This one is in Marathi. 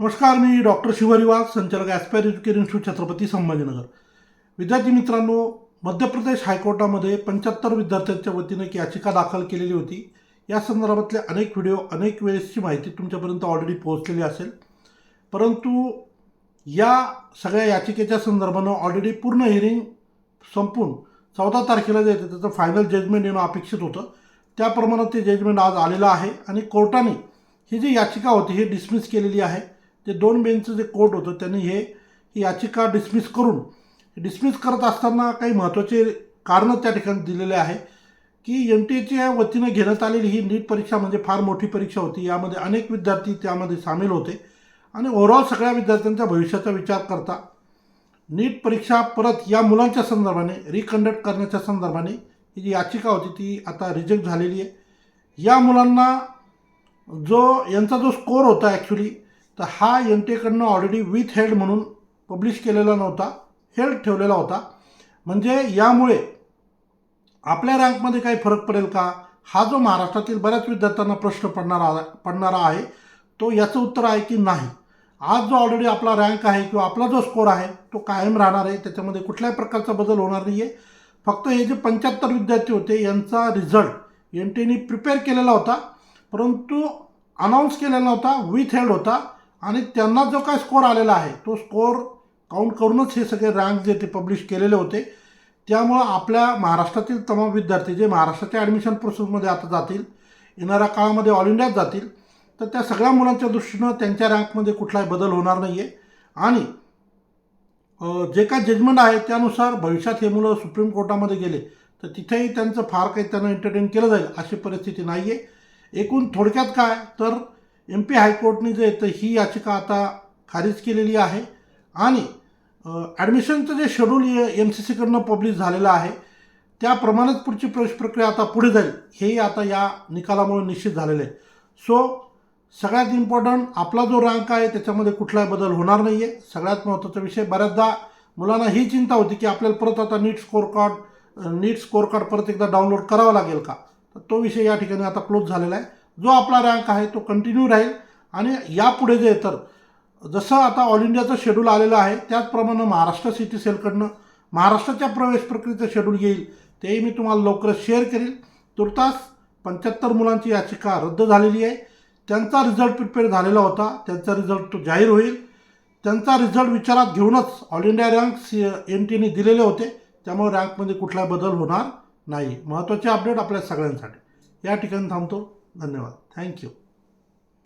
नमस्कार मी डॉक्टर शिवहरी संचालक aspire education institute Chhatrapati Sambhajinagar. विद्यार्थी मित्रांनो मध्य प्रदेश हायकोर्टामध्ये पंच्याहत्तर विद्यार्थ्यांच्या वतीनं एक याचिका दाखल केलेली होती. या संदर्भातले अनेक व्हिडिओ अनेक वेळेसची माहिती तुमच्यापर्यंत ऑलरेडी पोहोचलेली असेल. परंतु या सगळ्या याचिकेच्या संदर्भानं ऑलरेडी पूर्ण हिअरिंग संपून चौदा तारखेला जे त्याचं फायनल जजमेंट येणं अपेक्षित होतं. त्याप्रमाणे ते जजमेंट आज आलेलं आहे आणि कोर्टाने ही जी याचिका होती ही डिसमिस केलेली आहे. ते दोन बेंचचं जे कोर्ट होतं त्यांनी हे ही याचिका डिसमिस करून डिसमिस करत असताना काही महत्त्वाचे कारणं त्या ठिकाणी दिलेले आहे की एम टी एच्या वतीनं घेण्यात आलेली ही नीट परीक्षा म्हणजे फार मोठी परीक्षा होती. यामध्ये अनेक विद्यार्थी त्यामध्ये सामील होते आणि ओव्हरऑल सगळ्या विद्यार्थ्यांच्या भविष्याचा विचार करता नीट परीक्षा परत या मुलांच्या संदर्भाने रिकंडक्ट करण्याच्या संदर्भाने ही जी याचिका होती ती आता रिजेक्ट झालेली आहे. या मुलांना जो यांचा जो स्कोर होता ॲक्च्युली तर हा एन ऑलरेडी विथ हेल्ड म्हणून पब्लिश केलेला नव्हता हेल्ड ठेवलेला होता. म्हणजे यामुळे आपल्या रँकमध्ये काही फरक पडेल का? हा जो महाराष्ट्रातील बऱ्याच विद्यार्थ्यांना प्रश्न पडणारा पडणारा आहे तो याचं उत्तर आहे की नाही. आज जो ऑलरेडी आपला रँक आहे किंवा आपला जो स्कोर आहे तो कायम राहणार आहे. त्याच्यामध्ये कुठल्याही प्रकारचा बदल होणार नाही आहे फक्त हे जे पंच्याहत्तर विद्यार्थी होते यांचा रिझल्ट एन टीने प्रिपेअर केलेला होता परंतु अनाऊन्स केलेला नव्हता विथ हेल्ड होता. आणि त्यांना जो काय स्कोअर आलेला आहे तो स्कोअर काउंट करूनच हे सगळे रँक जे ते पब्लिश केलेले होते. त्यामुळं आपल्या महाराष्ट्रातील तमाम विद्यार्थी जे महाराष्ट्राच्या ॲडमिशन प्रोसेसमध्ये आता जातील येणाऱ्या काळामध्ये ऑल इंडियात जातील तर त्या सगळ्या मुलांच्या दृष्टीनं त्यांच्या रँकमध्ये कुठलाही बदल होणार नाही आहे आणि जे काय जजमेंट आहे त्यानुसार भविष्यात हे मुलं सुप्रीम कोर्टामध्ये गेले तर तिथेही त्यांचं फार काही त्यांना एंटरटेन केलं जाईल अशी परिस्थिती नाही आहे एकूण थोडक्यात काय तर एम पी हायकोर्टने जे तर ही याचिका आता खारिज केलेली आहे. आणि ॲडमिशनचं जे शेड्यूल एम सी सीकडनं पब्लिश झालेलं आहे त्याप्रमाणेच पुढची प्रवेश प्रक्रिया आता पुढे जाईल हेही आता या निकालामुळे निश्चित झालेलं आहे. सो सगळ्यात इम्पॉर्टंट आपला जो रँक आहे त्याच्यामध्ये कुठलाही बदल होणार नाही आहे सगळ्यात महत्त्वाचा विषय बऱ्याचदा मुलांना ही चिंता होती की आपल्याला परत आता NEET score card NEET score card परत एकदा डाउनलोड करावा लागेल का? तर तो विषय या ठिकाणी आता क्लोज झालेला आहे. जो आपला रँक आहे तो कंटिन्यू राहील. आणि यापुढे जे तर जसं आता ऑल इंडियाचं शेड्यूल आलेलं आहे त्याचप्रमाणे महाराष्ट्र सिटी सेलकडनं महाराष्ट्राच्या प्रवेश प्रक्रियेचं शेड्यूल येईल तेही मी तुम्हाला लवकरच शेअर करेल. तुर्तास पंच्याहत्तर मुलांची याचिका रद्द झालेली आहे. त्यांचा रिझल्ट प्रिपेअर झालेला होता. त्यांचा रिझल्ट तो जाहीर होईल. त्यांचा रिझल्ट विचारात घेऊनच all India rank C N टीने दिलेले होते. त्यामुळे रँकमध्ये कुठला बदल होणार नाही. महत्त्वाचे अपडेट आपल्या सगळ्यांसाठी. या ठिकाणी थांबतो. धन्यवाद थँक्यू